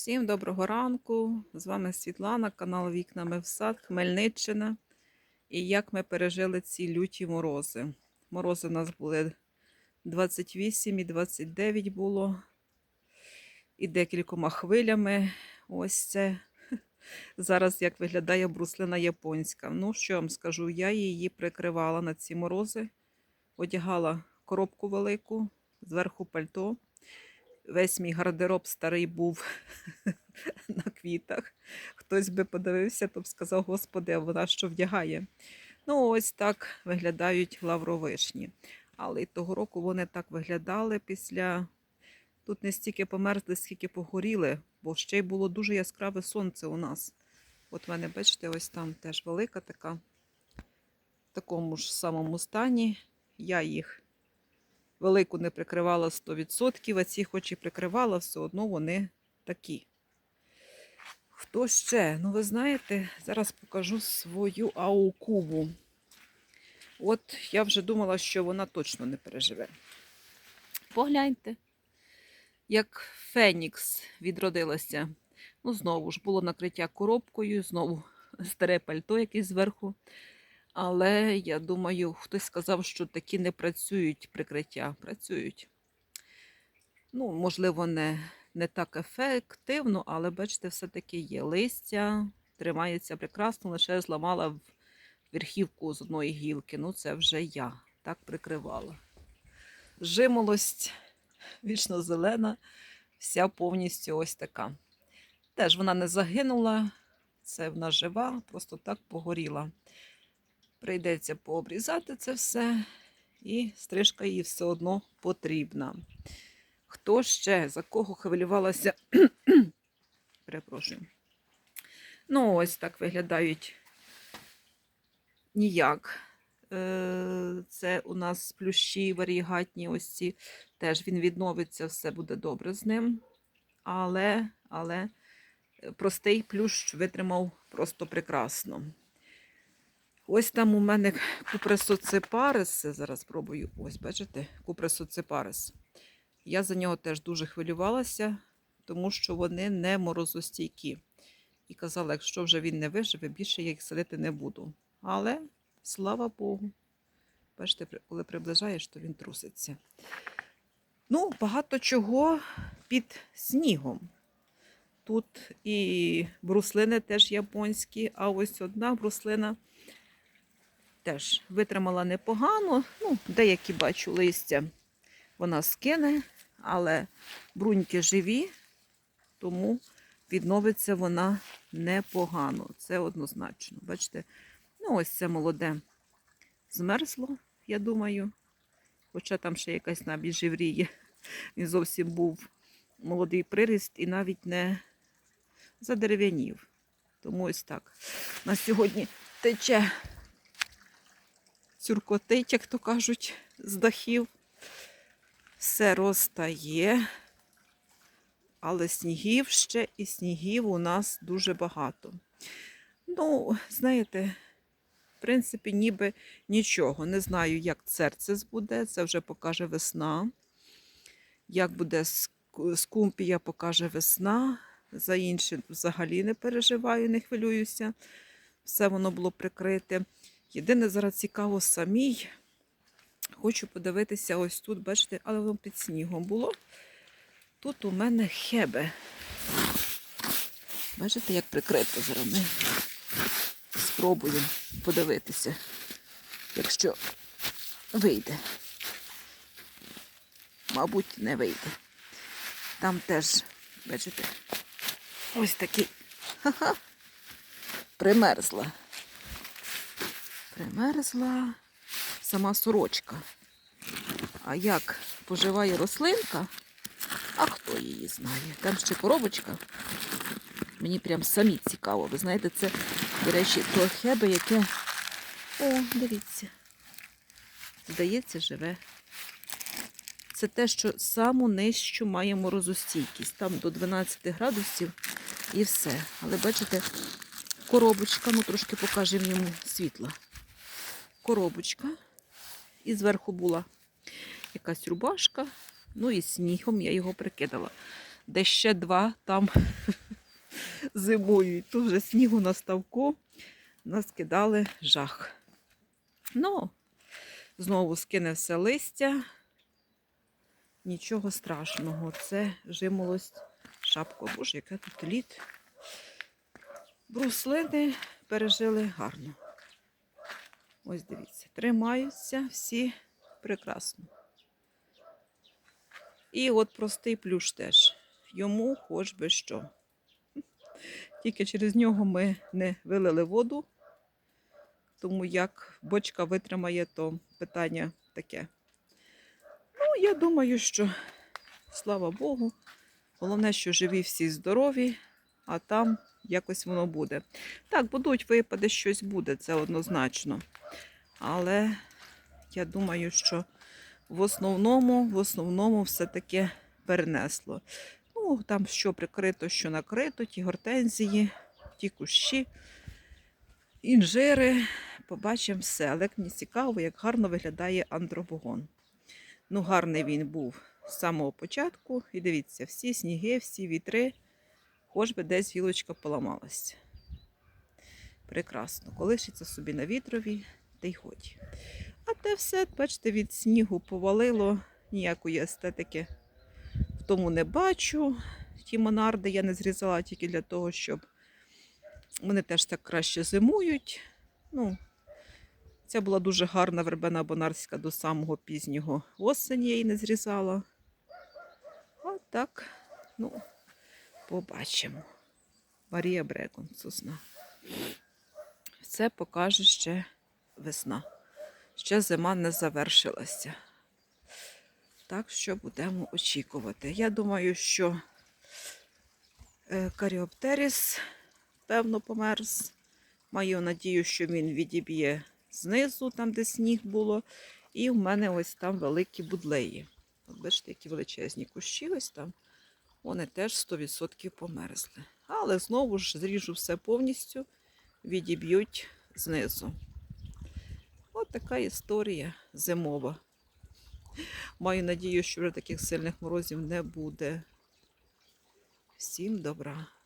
Всім доброго ранку! З вами Світлана, канал Вікнами в сад, Хмельниччина. І як ми пережили ці люті морози. Морози у нас були 28 і 29 було. І декількома хвилями. Ось це. Зараз як виглядає бруслина японська. Ну, що вам скажу, я її прикривала на ці морози, одягала коробку велику, зверху пальто. Весь мій гардероб старий був на квітах. Хтось би подивився, то б сказав, господи, а вона що вдягає. Ну, ось так виглядають лавровишні. Але й того року вони так виглядали після. Тут не стільки померзли, скільки погоріли, бо ще й було дуже яскраве сонце у нас. От в мене, бачите, ось там теж велика така, в такому ж самому стані. Я їх велику не прикривала 100%, а ці хоч і прикривала, все одно вони такі. Хто ще? Ну, ви знаєте, зараз покажу свою аукубу. От я вже думала, що вона точно не переживе. Погляньте, як Фенікс відродилася. Ну, знову ж було накриття коробкою, знову старе пальто якесь зверху. Але я думаю, хтось сказав, що такі не працюють прикриття. Працюють. Ну, можливо, не, не так ефективно, але бачите, все-таки є листя, тримається прекрасно, лише зламала верхівку з одної гілки. Ну, це вже я так прикривала. Жимолость вічно зелена, вся повністю ось така. Теж вона не загинула, це вона жива, просто так погоріла. Прийдеться пообрізати це все, і стрижка їй все одно потрібна. Хто ще за кого хвилювалася? Перепрошую. Ну, ось так виглядають ніяк. Е, Це у нас плющі варігатні, ось ці. Теж він відновиться, все буде добре з ним. Але, але е, простий плющ витримав просто прекрасно. Ось там у мене купресоципарис. Зараз спробую. Ось, бачите, купресоципарис. Я за нього теж дуже хвилювалася, тому що вони не морозостійкі. І казала, якщо вже він не виживе, більше я їх садити не буду. Але, слава Богу, бачите, коли приближаєш, то він труситься. Ну, багато чого під снігом. Тут і бруслини теж японські, а ось одна бруслина теж витримала непогано. Ну, деякі бачу листя вона скине, але бруньки живі, тому відновиться вона непогано. Це однозначно. Бачите, ну ось це молоде змерзло, я думаю. Хоча там ще якась навіть живріє. Він зовсім був молодий приріст і навіть не задерев'янів. Тому ось так. На сьогодні тече цюркотить, як то кажуть, з дахів. Все розтає, але снігів ще і снігів у нас дуже багато. Ну, знаєте, в принципі, ніби нічого. Не знаю, як серце буде, це вже покаже весна. Як буде скумпія, покаже весна. За інше взагалі не переживаю, не хвилююся. Все воно було прикрите. Єдине зараз цікаво самій. Хочу подивитися ось тут, бачите, але воно під снігом було. Тут у мене хебе. Бачите, як прикрито зараз. Ми спробуємо подивитися, якщо вийде. Мабуть, не вийде. Там теж, бачите, ось такий. Ха-ха. Примерзла. Примерзла сама сорочка. А як поживає рослинка, а хто її знає? Там ще коробочка. Мені прям самі цікаво. Ви знаєте, це, до речі, то хебе, яке. О, дивіться. Здається, живе. Це те, що саму нижчу має морозостійкість. Там до 12 градусів і все. Але бачите, коробочка, ну трошки покажемо йому світла. Коробочка. І зверху була якась рубашка. Ну і снігом я його прикидала. де ще два там зимують. Тут вже снігу на ставку нас кидали жах. Ну, знову скине все листя. Нічого страшного. Це жимолость шапка. Боже, яке тут лід. Бруслини пережили гарно. Ось дивіться, тримаються всі прекрасно. І от простий плюш теж. Йому хоч би що. Тільки через нього ми не вилили воду, тому як бочка витримає, то питання таке. Ну, я думаю, що слава Богу. Головне, що живі всі здорові, а там якось воно буде. Так, будуть випади, щось буде, це однозначно. Але я думаю, що в основному, в основному все-таки перенесло. Ну, там що прикрито, що накрито, ті гортензії, ті кущі, інжири. Побачимо все. Але мені цікаво, як гарно виглядає андробогон. Ну, гарний він був з самого початку. І дивіться, всі сніги, всі вітри, хоч би десь гілочка поламалась. Прекрасно. Колишиться собі на вітрові, та й ході. А те все, бачите, від снігу повалило, ніякої естетики в тому не бачу. Ті монарди я не зрізала тільки для того, щоб вони теж так краще зимують. Ну, Ця була дуже гарна вербена бонарська до самого пізнього осені, я її не зрізала. От так, ну, побачимо. Марія Брекон, сосна. Це покаже ще весна. Ще зима не завершилася. Так що будемо очікувати. Я думаю, що е, каріоптеріс, певно, померз. Маю надію, що він відіб'є знизу, там, де сніг було. І в мене ось там великі будлеї. Бачите, які величезні кущі ось там. Вони теж 100% померзли. Але знову ж зріжу все повністю, відіб'ють знизу. От така історія зимова. Маю надію, що вже таких сильних морозів не буде. Всім добра!